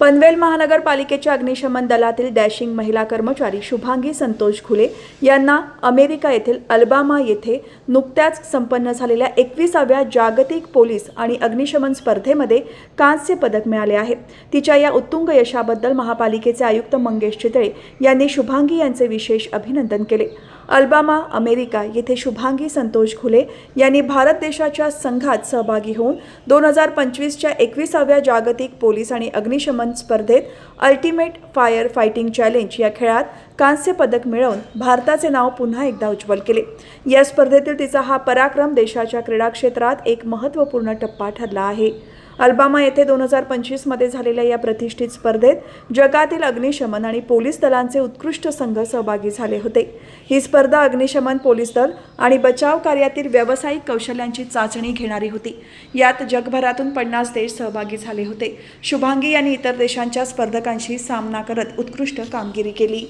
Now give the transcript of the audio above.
पनवेल महानगरपालिकेच्या अग्निशमन दलातील डॅशिंग महिला कर्मचारी शुभांगी संतोष खुले यांना अमेरिका येथील अल्बामा येथे नुकत्याच संपन्न झालेल्या एकविसाव्या जागतिक पोलीस आणि अग्निशमन स्पर्धेमध्ये कांस्य पदक मिळाले आहे. तिच्या या उत्तुंग यशाबद्दल महापालिकेचे आयुक्त मंगेश चितळे यांनी शुभांगी यांचे विशेष अभिनंदन केले. अल्बामा अमेरिका येथे शुभांगी संतोष खुले यांनी भारत देशाच्या संघात सहभागी होऊन दोन हजार पंचवीसच्या एकविसाव्या जागतिक पोलीस आणि अग्निशमन स्पर्धेत अल्टिमेट फायर फायटिंग चॅलेंज या खेळात कांस्य पदक मिळवून भारताचे नाव पुन्हा एकदा उज्ज्वल केले. या स्पर्धेतील तिचा हा पराक्रम देशाच्या क्रीडा क्षेत्रात एक महत्त्वपूर्ण टप्पा ठरला आहे. अल्बामा येथे दोन हजार पंचवीसमध्ये झालेल्या या प्रतिष्ठित स्पर्धेत जगातील अग्निशमन आणि पोलीस दलांचे उत्कृष्ट संघ सहभागी झाले होते. ही स्पर्धा अग्निशमन पोलीस दल आणि बचाव कार्यातील व्यावसायिक कौशल्यांची चाचणी घेणारी होती. यात जगभरातून पन्नास देश सहभागी झाले होते. शुभांगी यांनी इतर देशांच्या स्पर्धकांशी सामना करत उत्कृष्ट कामगिरी केली.